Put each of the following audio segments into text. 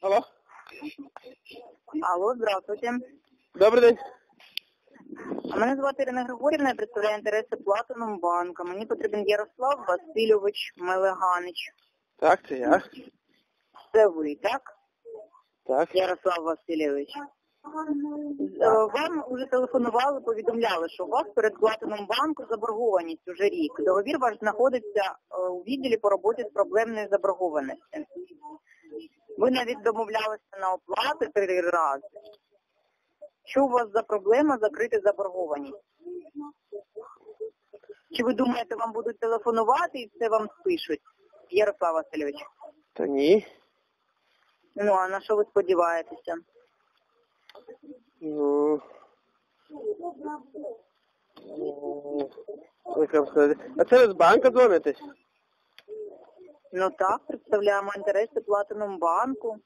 Алло. Алло, здравствуйте. Добрий день. Мене звати Ірина Григорівна, я представляю інтереси Платином банка. Мені потрібен Ярослав Васильович Мелеганич. Так, це я. Це ви, так? Так. Ярослав Васильович. Е, Вам вже телефонували, повідомляли, що у вас перед Платином банку заборгованість уже рік. Договір ваш знаходиться е, у відділі по роботі з проблемною заборгованістю. Ви навіть домовлялися на оплати три рази. Що у вас за проблема закрити заборгованість? Чи ви думаєте, вам будуть телефонувати і все вам спишуть, Ярослав Васильович? Та ні. Ну, а на що ви сподіваєтеся? Ну. ну? А це ви з банка дзвонитесь? Ну так, представляємо інтереси Платином банку.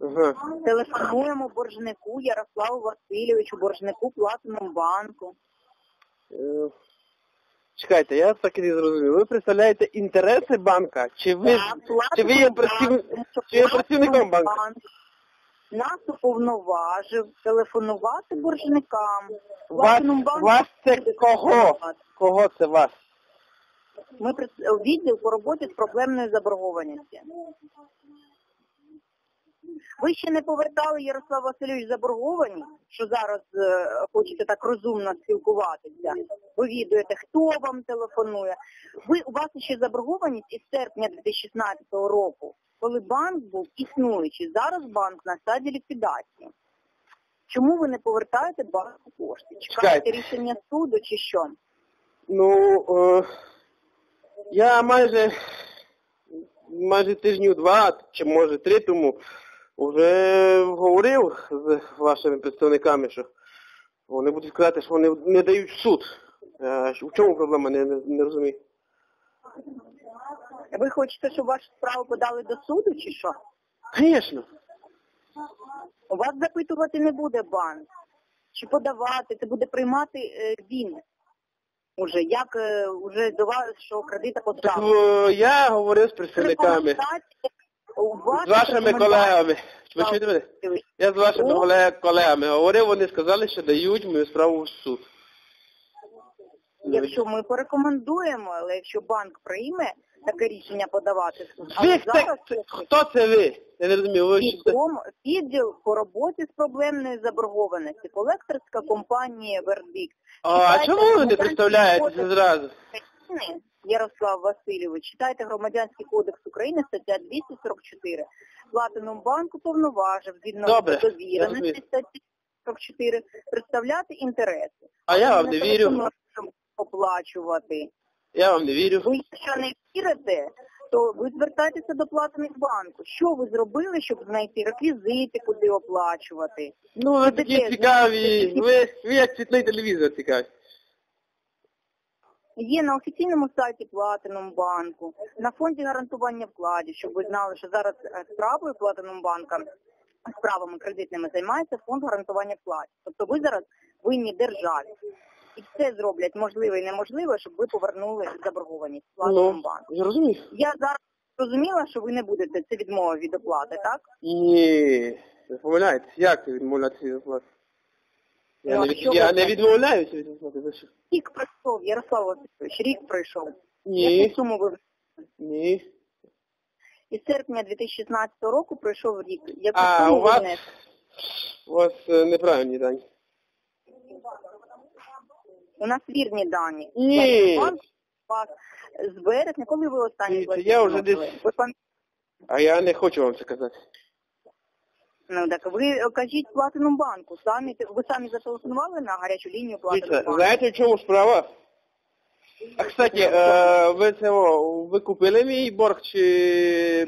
Ага. Телефонуємо боржнику Ярославу Васильовичу, боржнику Платином банку. Е, Чекайте, я так і не зрозумів. Ви представляєте інтереси банка? Чи ви, Так, чи ви є, Платином праців... банку, чи є працівником банку? банку Нас уповноважив телефонувати боржникам. Вас, банку вас це буде кого? телефонувати. Кого це вас? Ми відділ по роботі з проблемною заборгованістю. Ви ще не повертали Ярослав Васильович заборгованість, що зараз е, хочете так розумно спілкуватися. Ви відуєте, хто вам телефонує. Ви у вас ще заборгованість із серпня 2016 року, коли банк був існуючий. Зараз банк на стадії ліквідації. Чому ви не повертаєте банку кошти? Чекаєте рішення суду чи що? Ну, е, я майже, майже тижнів два, чи може три тому, вже говорив з вашими представниками, що вони будуть казати, що вони не дають в суд. Е, В чому проблема, не, не, не розумію. Ви хочете, щоб вашу справу подали до суду чи що? Звісно. У вас запитувати не буде банк. Чи подавати, це буде приймати е, він. Уже як е, уже до вас, що кредита поставили. е, я говорив з представниками, з вашими колегами. Ви чуєте мене? Я з вашими колегами говорив, вони сказали, що дають мою справу в суд. Якщо ми порекомендуємо, але якщо банк прийме таке рішення подавати, але хто, зараз хто це ви? Я не розумію, ви що це? відділ по роботі з проблемною заборгованості, колекторська компанія Вердикт. А, а чому ви не представляєтеся зразу? України, Ярослав Васильович, читайте Громадянський кодекс України, стаття 244. Платинум банку повноважив згідно Добре, я довіреності статті 44 представляти інтереси. А я вам Не вірю. Оплачувати. Я вам не вірю. Ви якщо не вірите, то ви звертайтеся до платних банку. Що ви зробили, щоб знайти реквізити, куди оплачувати? Ну, ви такі цікаві. Ви, ви як цвітний телевізор цікаві. Є на офіційному сайті Платином банку, на фонді гарантування вкладів, щоб ви знали, що зараз е, справою Платином банка, справами кредитними займається фонд гарантування вкладів. Тобто ви зараз винні державі. І все зроблять можливе і неможливе, щоб ви повернули заборгованість Ну, банку. я розумію. Я зараз зрозуміла, що ви не будете це відмова від оплати, так? Ні, ви помиляєтесь. Як це відмовлятися від оплати? Я, Ну, не, а від... що я ви не відмовляюся від оплати. Ви що? Рік пройшов, Ярослав Васильович, рік пройшов. Ні, Яку суму ви ні. із серпня 2016 року пройшов рік. Яку А, суму у ви вас, внесли? у вас е, неправильні дані. У нас вірні дані. Ні. Вас з березня, коли ви останні Дивіться, я вже десь- А я не хочу вам це казати. Ну так ви е, кажіть платиному банку. Самі ви самі зателефонували на гарячу лінію Дивіться, банку. знаєте, в чому справа? А, кстати, е, ви це, о, ви купили мій борг, чи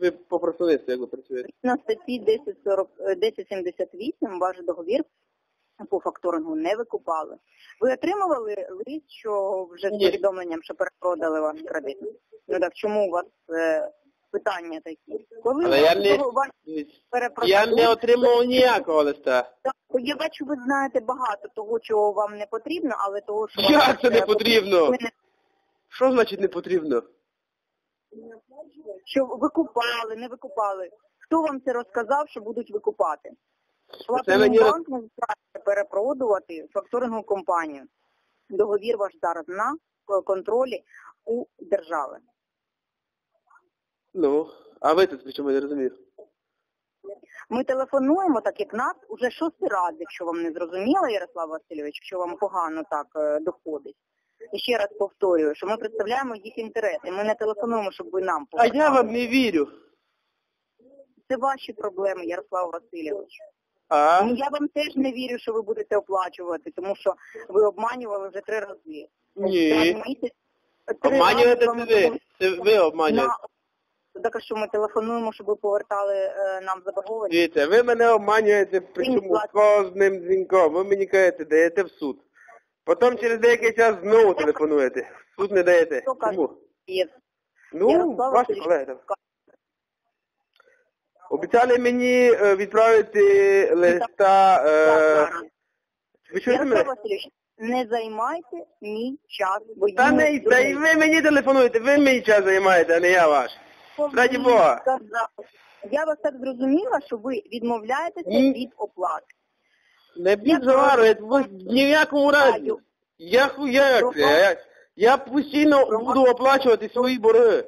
ви по представництву, як ви працюєте? На статті 1040, е, 1078 ваш договір по факторингу не викупали. Ви отримували лист, що вже з повідомленням, що перепродали ваш кредит? Ну так чому у вас е, питання такі? Коли Але я не, перепродали, я не отримав ніякого листа. Я бачу, ви знаєте багато того, чого вам не потрібно, але того, що вам це не потрібно? не- Що значить не потрібно? що викупали, не викупали. Хто вам це розказав, що будуть викупати? Це мені банк не збирається перепродувати факторингову компанію. Договір ваш зараз на контролі у держави. Ну, а ви тут чому не розумію? Ми телефонуємо, так як нас уже шостий раз, якщо вам не зрозуміло, Ярослав Васильович, якщо вам погано так е, доходить. І ще раз повторюю, що ми представляємо їх інтереси. Ми не телефонуємо, щоб ви нам А я вам не вірю. Це ваші проблеми, Ярослав Васильович. А? Ну, я вам теж не вірю, що ви будете оплачувати, тому що ви обманювали вже три рази. Ні. Обманюєте це ви. Це ви обманюєте. на- Так що ми телефонуємо, щоб ви повертали е, нам заборгованість? Дивіться, ви мене обманюєте причому Він кожним дзвінком. Ви мені кажете, даєте в суд. Потім через деякий час знову телефонуєте. В суд не даєте. Чому? Ну, ваші колеги. Обіцяли мені е, відправити листа... Е... Ви чуєте мене? Не займайте мій час. бо Та не, та й ви мені телефонуєте, ви мій час займаєте, а не я ваш. раді Бога. Я вас так зрозуміла, що ви відмовляєтеся Ні. від оплати. Не піджаруєте, ви ні в якому разі. Я хуяк, я, я постійно буду оплачувати свої борги.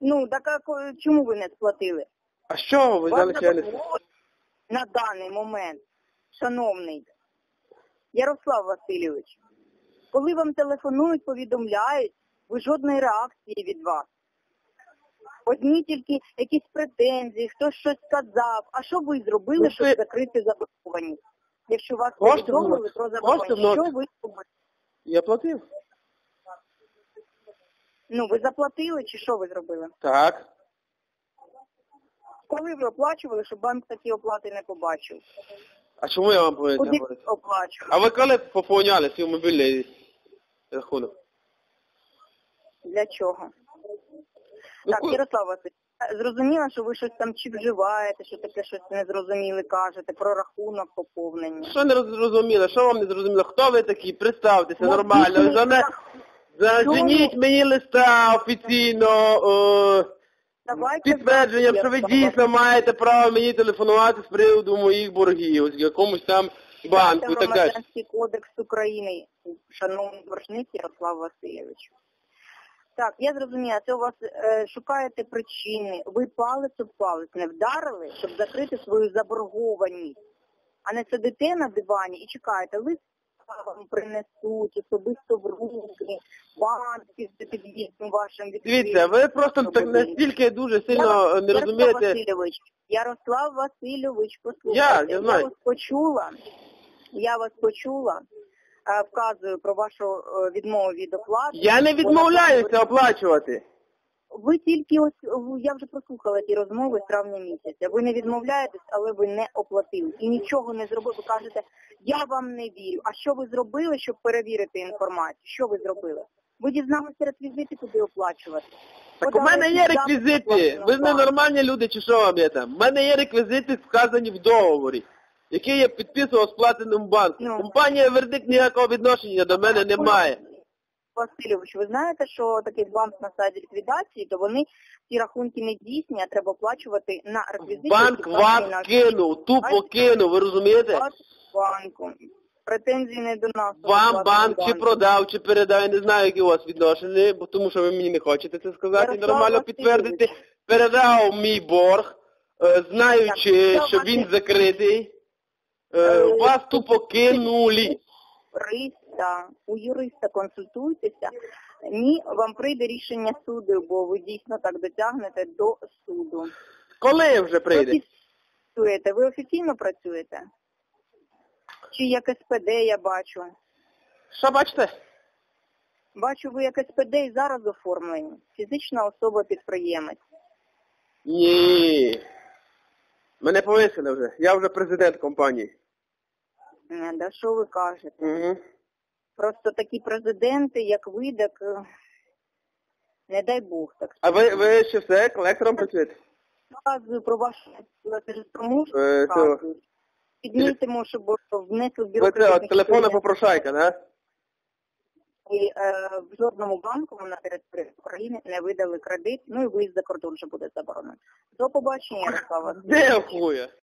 Ну, так а чому ви не сплатили? А що ви Вас взяли що я не заборгованість на даний момент, шановний Ярослав Васильович, коли вам телефонують, повідомляють, ви жодної реакції від вас. Одні тільки якісь претензії, хтось щось сказав. А що ви зробили, Ну, щоб закрити заборгованість? Якщо вас повідомили про заборгованість, що ви зробили? Я платив? Ну, ви заплатили чи що ви зробили? Так. Коли ви оплачували, щоб банк такі оплати не побачив? А чому я вам повинен оплачували? А ви коли поповняли свій мобільний рахунок? Для чого? Ну, так, ку- Ярослав Васильович, зрозуміло, що ви щось там чи вживаєте, що таке щось незрозуміле кажете, про рахунок поповнення. Що не зрозуміло? Що вам не зрозуміло? Хто ви такі? Представтеся Ну, нормально. Заженіть мені листа офіційно, е, Давайте підтвердження, що ви дійсно маєте право мені телефонувати з приводу моїх боргів, з якомусь там банку і Це так далі. Кодекс України, шановний боржник Ярослав Васильович. Так, я зрозуміла, це у вас е, шукаєте причини. Ви палець об палець не вдарили, щоб закрити свою заборгованість, а не сидите на дивані і чекаєте, листа вам принесуть особисто в руки, банк під під'їздом вашим відкриє. Дивіться, ви просто так настільки дуже сильно не Ярослав. Васильович, Ярослав Васильович, послухайте, я знаю. вас почула, я вас почула, Е, вказую про вашу е, відмову від оплати. Я не відмовляюся оплачувати. Ви тільки ось, я вже прослухала ті розмови з травня місяця. Ви не відмовляєтесь, але ви не оплатили. І нічого не зробили. Ви кажете, я вам не вірю. А що ви зробили, щоб перевірити інформацію? Що ви зробили? Ви дізналися реквізити, куди оплачувати. Так у мене є реквізити. Ви не нормальні люди чи що вам є там? У мене є реквізити вказані в договорі, який я підписував з платиним банком. Ну. Компанія Вердикт ніякого відношення до мене не має. Васильович, ви знаєте, що такий банк на стадії ліквідації, то вони ці рахунки не дійсні, а треба оплачувати на реквізити. Банк вас кинув, тупо кинув, ви розумієте? Вас банку. Претензії не до нас. Вам банк чи продав, чи передав, я не знаю, які у вас відношення, бо тому що ви мені не хочете це сказати, Ярослав нормально підтвердити. Передав мій борг, е, знаючи, що він закритий. Е, Е, Вас тупо кинули. Юриста, у юриста консультуйтеся. Ні, вам прийде рішення суду, бо ви дійсно так дотягнете до суду. Коли вже прийде? Працюєте, ви офіційно працюєте? Чи як СПД я бачу? Що бачите? Бачу, ви як СПД і зараз оформлені. Фізична особа-підприємець. Ні. Мене повисили вже. Я вже президент компанії. Е, Да що ви кажете? Угу. Просто такі президенти, як ви, так е, не дай Бог так. А ви, ви ще все колектором працюєте? Вказую про вашу цього. вказую. Підмітимо, щоб внесли в Ви це телефонна попрошайка, да? І е, в жодному банку на території України не видали кредит, ну і виїзд за кордон вже буде заборонено. До побачення, Ярослава. Де хуя?